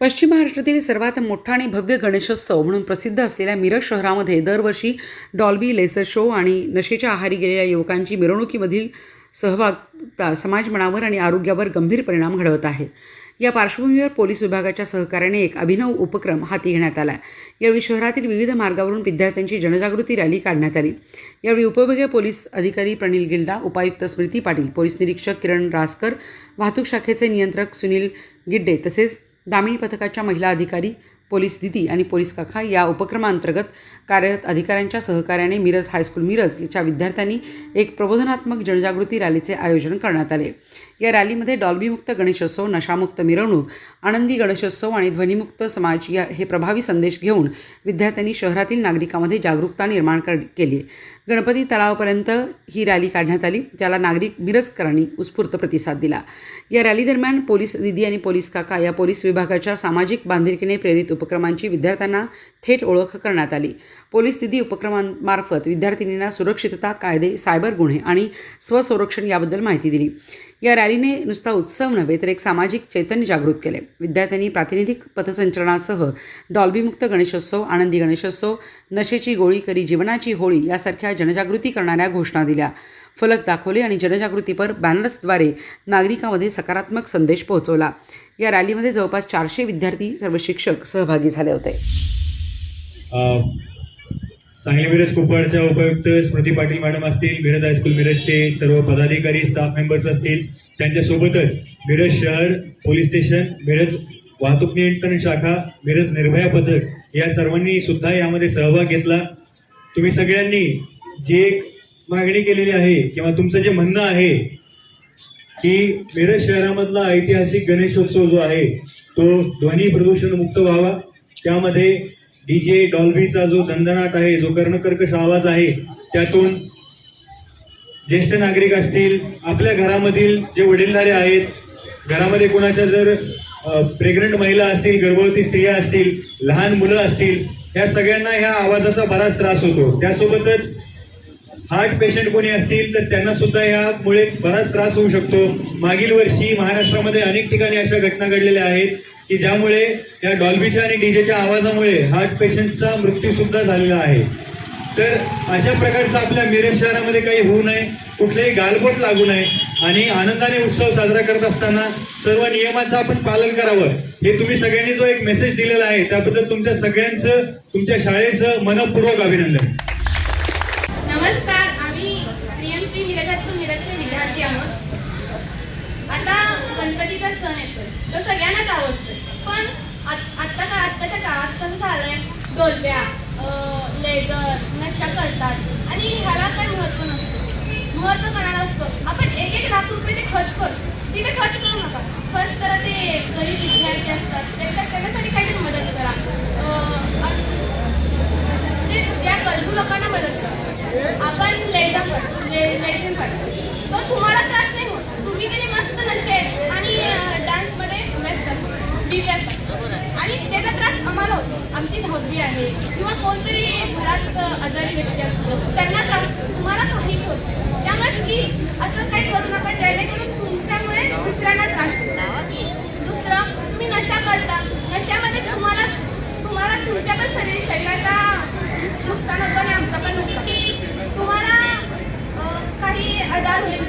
पश्चिम महाराष्ट्रातील सर्वात मोठा आणि भव्य गणेशोत्सव म्हणून प्रसिद्ध असलेल्या मिरज शहरामध्ये दरवर्षी डॉल्बी लेसर शो आणि नशेच्या आहारी गेलेल्या युवकांची मिरवणुकीमधील सहभागता समाजमनावर आणि आरोग्यावर गंभीर परिणाम घडवत आहे. या पार्श्वभूमीवर पोलीस विभागाच्या सहकार्याने एक अभिनव उपक्रम हाती घेण्यात आला यावेळी शहरातील विविध मार्गावरून विद्यार्थ्यांची जनजागृती रॅली काढण्यात आली. यावेळी उपविभागीय पोलीस अधिकारी प्रणील गिल्डा उपायुक्त स्मृती पाटील पोलीस निरीक्षक किरण रासकर वाहतूक शाखेचे नियंत्रक सुनील गिड्डे तसेच दामिनी पथकाच्या महिला अधिकारी पोलीस दिदी आणि पोलीस काका या उपक्रमांतर्गत कार्यरत अधिकाऱ्यांच्या सहकार्याने मिरज हायस्कूल मिरज याच्या विद्यार्थ्यांनी एक प्रबोधनात्मक जनजागृती रॅलीचे आयोजन करण्यात आले. या रॅलीमध्ये डॉल्बीमुक्त गणेशोत्सव नशामुक्त मिरवणूक आनंदी गणेशोत्सव आणि ध्वनिमुक्त समाज या हे प्रभावी संदेश घेऊन विद्यार्थ्यांनी शहरातील नागरिकांमध्ये जागरूकता निर्माण कर केली. गणपती तलावापर्यंत ही रॅली काढण्यात आली त्याला नागरिक मिरजकरांनी उत्स्फूर्त प्रतिसाद दिला. या रॅलीदरम्यान पोलीस दिदी आणि पोलीस काका या पोलीस विभागाच्या सामाजिक बांधिलकीने प्रेरित उपक्रमांची विद्यार्थ्यांना थेट ओळख करण्यात आली. पोलीस निधी उपक्रमांमार्फत विद्यार्थिनींना सुरक्षितता कायदे सायबर गुन्हे आणि स्वसंरक्षण याबद्दल माहिती दिली. या रॅलीने नुसता उत्सव नव्हे तर एक सामाजिक चैतन्य जागृत केले. विद्यार्थ्यांनी प्रातिनिधिक पथसंचलनासह डॉल्बीमुक्त गणेशोत्सव आनंदी गणेशोत्सव नशेची गोळी करी जीवनाची होळी यासारख्या जनजागृती करणाऱ्या घोषणा दिल्या. फलक दाखवले आणि जनजागृतीपर बॅनर्सद्वारे नागरिकांमध्ये सकारात्मक संदेश पोहोचवला. या रॅलीमध्ये जवळपास चारशे विद्यार्थी सर्व शिक्षक सहभागी झाले होते. सांगली मिरज कुपवाडच्या उपायुक्त स्मृती पाटील मॅडम असतील मिरज हायस्कूल मिरजचे सर्व पदाधिकारी स्टाफ मेंबर्स असतील त्यांच्यासोबतच मिरज शहर पोलीस स्टेशन मिरज वाहतूक नियंत्रण शाखा मिरज निर्भया पथक या सर्वांनी सुद्धा यामध्ये सहभाग घेतला. तुम्ही सगळ्यांनी जे एक मागणी केलेली आहे किंवा तुमचं जे म्हणणं आहे की मिरज शहरामधला ऐतिहासिक गणेशोत्सव जो आहे तो ध्वनी प्रदूषण मुक्त व्हावा. त्यामध्ये डीजे डॉल्बीचा जो दणदणाट आहे जो कर्णकर्कश आवाज आहे त्यातून ज्येष्ठ नागरिक असतील आपल्या घरामधील जे वडीलधारे आहेत घरामध्ये कोणाच्या जर प्रेग्नंट महिला असतील गर्भवती स्त्रिया असतील लहान मुलं असतील ह्या सगळ्यांना ह्या आवाजाचा बराच त्रास होतो. त्यासोबतच हार्ट पेशंट कोणी असतील तर त्यांना सुद्धा यामुळे बराच त्रास होऊ शकतो. मागील वर्षी महाराष्ट्रामध्ये अनेक ठिकाणी अशा घटना घडलेल्या आहेत. की ज्यामुळे या डॉल्बीच्या आणि डीजेच्या आवाजामुळे हार्ट पेशंटचा मृत्यू सुद्धा झालेला आहे. तर अशा प्रकारचं आपल्या मिरज शहरामध्ये काही होऊ नये कुठलेही गालबोट लागू नये आणि आनंदाने उत्सव साजरा करत असताना सर्व नियमाचं आपण पालन करावं. हे तुम्ही सगळ्यांनी जो एक मेसेज दिलेला आहे त्याबद्दल तुमच्या सगळ्यांचं तुमच्या शाळेचं मनपूर्वक अभिनंदन. नमस्कार. आणि त्याचा त्रास आम्हाला होतो. आमची धावली आहे किंवा कोणतरी घरात आजारी व्यक्ती असतो त्यांना त्रास तुम्हाला माहीत होतो. त्यामुळे प्लीज असं काही करू नका जेणेकरून तुमच्यामुळे दुसऱ्यांना त्रास दुसरं तुम्ही नशा करता. नशामध्ये तुम्हाला तुम्हाला तुमच्या पण शरीर शरीराचा नुकसान होतं आणि आमचं पण नुकसान तुम्हाला काही आजार होईल